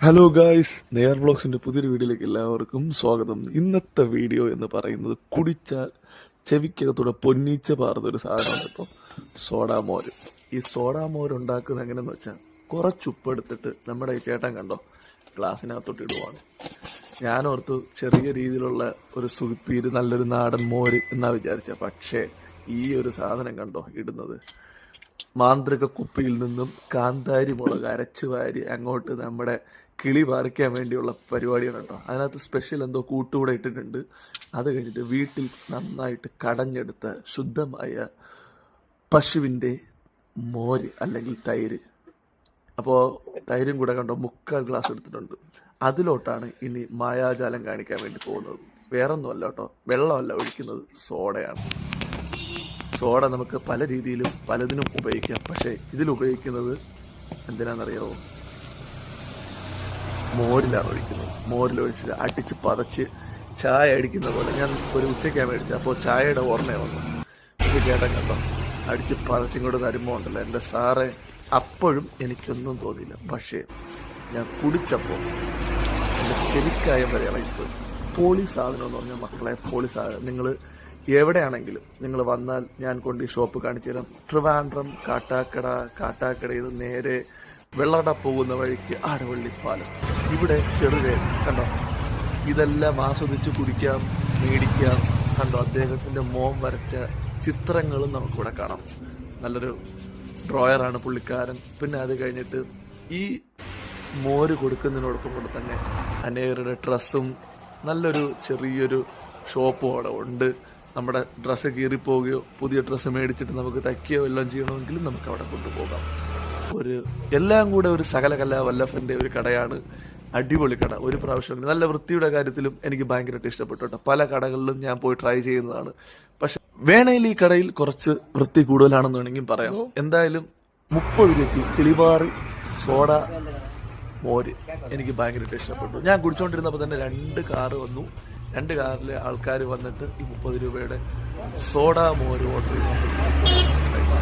Hello guys near ബ്ലോഗ്സിന്റെ പുതിയൊരു വീഡിയോയിലേക്ക് എല്ലാവർക്കും സ്വാഗതം. ഇന്നത്തെ വീഡിയോ എന്ന് പറയുന്നത് കുടിച്ചാൽ ചെവിക്കകത്തൂടെ പൊന്നീച്ച പാർന്ന ഒരു സാധനമാണ് കേട്ടോ സോഡാ മോര് ഈ സോഡാ മോര് ഉണ്ടാക്കുന്നത് എങ്ങനെയെന്ന് വെച്ചാൽ കുറച്ച് ഉപ്പ് എടുത്തിട്ട് നമ്മുടെ ഈ ചേട്ടൻ കണ്ടോ ഗ്ലാസ്സിനകത്തോട്ട് ഇടുവാണ്. ഞാനോർത്ത് ചെറിയ രീതിയിലുള്ള ഒരു സുഖിപ്പീര് നല്ലൊരു നാടൻ മോര് എന്നാണ് വിചാരിച്ച പക്ഷേ ഈ ഒരു സാധനം കണ്ടോ ഇടുന്നത്? മാന്ത്രിക കുപ്പിയിൽ നിന്നും കാന്താരി മുളക് അരച്ചു വാരി അങ്ങോട്ട് നമ്മുടെ കിളി പറിക്കാൻ വേണ്ടിയുള്ള പരിപാടിയാണ് കേട്ടോ അതിനകത്ത് സ്പെഷ്യൽ എന്തോ കൂട്ടുകൂടെ ഇട്ടിട്ടുണ്ട്. അത് കഴിഞ്ഞിട്ട് വീട്ടിൽ നന്നായിട്ട് കടഞ്ഞെടുത്ത ശുദ്ധമായ പശുവിന്റെ മോര് അല്ലെങ്കിൽ തൈര്. അപ്പോൾ തൈരും കൂടെ കണ്ടോ മുക്കാൽ ഗ്ലാസ് എടുത്തിട്ടുണ്ട്. അതിലോട്ടാണ് ഇനി മായാജാലം കാണിക്കാൻ വേണ്ടി പോകുന്നത്. വേറൊന്നുമല്ല കേട്ടോ വെള്ളമല്ല ഒഴിക്കുന്നത് സോഡയാണ്. സോഡ നമുക്ക് പല രീതിയിലും പലതിനും ഉപയോഗിക്കാം. പക്ഷേ ഇതിൽ ഉപയോഗിക്കുന്നത് എന്തിനാണെന്നറിയാമോ മോരിലാണ് ഒഴിക്കുന്നത്. മോരിൽ ഒഴിച്ച് അടിച്ച് പതച്ച് ചായ അടിക്കുന്ന പോലെ. ഞാൻ ഒരു ഉച്ചയ്ക്കാണ് മേടിച്ചത്. അപ്പോൾ ചായയുടെ ഓർമ്മ വന്നു. ഇത് കേട്ട കണ്ടോ? അടിച്ച് പതച്ചിങ്ങോട്ട് തരുമ്പോൾ ഉണ്ടല്ലോ. എന്റെ സാറെ അപ്പോഴും എനിക്കൊന്നും തോന്നിയില്ല. പക്ഷേ ഞാൻ കുടിച്ചപ്പോൾ എന്റെ ചെവിക്കായം വരെ ഇളകിപ്പോയി. പോളി സാധനം എന്ന് പറഞ്ഞാൽ മക്കളെ പോളി സാധനം. നിങ്ങൾ എവിടെയാണെങ്കിലും നിങ്ങൾ വന്നാൽ ഞാൻ കൊണ്ട് ഈ ഷോപ്പ് കാണിച്ചു തരാം. ട്രിവാൻഡ്രം കാട്ടാക്കട കാട്ടാക്കടയിൽ നേരെ വെള്ളട പോകുന്ന വഴിക്ക് ആടവള്ളിപ്പാലം. ഇവിടെ ചെറുതേൻ കണ്ടോ? ഇതെല്ലാം ആസ്വദിച്ച് കുടിക്കാം മേടിക്കാം. കണ്ടോ? അദ്ദേഹത്തിന്റെ മോം വരച്ച ചിത്രങ്ങളും നമുക്കിവിടെ കാണാം. നല്ലൊരു ഡ്രോയറാണ് പുള്ളിക്കാരൻ. പിന്നെ അത് കഴിഞ്ഞിട്ട് ഈ മോര് കൊടുക്കുന്നതിനോടൊപ്പം കൂടെ തന്നെ അനേകരുടെ ഡ്രസ്സും നല്ലൊരു ചെറിയൊരു ഷോപ്പും അവിടെ ഉണ്ട്. നമ്മുടെ ഡ്രസ്സ് കീറിപ്പോവുകയോ പുതിയ ഡ്രസ്സ് മേടിച്ചിട്ട് നമുക്ക് തയ്ക്കുകയോ എല്ലാം ചെയ്യണമെങ്കിലും നമുക്ക് അവിടെ കൊണ്ടുപോകാം. ഒരു എല്ലാം കൂടെ ഒരു സകല കലാ വല്ലഭന്റെ ഒരു കടയാണ്. അടിപൊളി കട. ഒരു പ്രാവശ്യം നല്ല വൃത്തിയുടെ കാര്യത്തിലും എനിക്ക് ഭയങ്കരമായിട്ട് ഇഷ്ടപ്പെട്ടു കേട്ടോ. പല കടകളിലും ഞാൻ പോയി ട്രൈ ചെയ്യുന്നതാണ്. പക്ഷെ വേണേൽ ഈ കടയിൽ കുറച്ച് വൃത്തി കൂടുതലാണെന്ന് വേണമെങ്കിൽ പറയാം. എന്തായാലും മുപ്പത് രൂപയ്ക്ക് കിളിപാറി സോഡ മോര് എനിക്ക് ഭയങ്കരമായിട്ട് ഇഷ്ടപ്പെട്ടു. ഞാൻ കുടിച്ചോണ്ടിരുന്നപ്പോൾ തന്നെ രണ്ട് കാറ് വന്നു. രണ്ട് കാറിലെ ആൾക്കാർ വന്നിട്ട് ഈ മുപ്പത് രൂപയുടെ സോഡ മോര് ഓർഡർ ചെയ്തു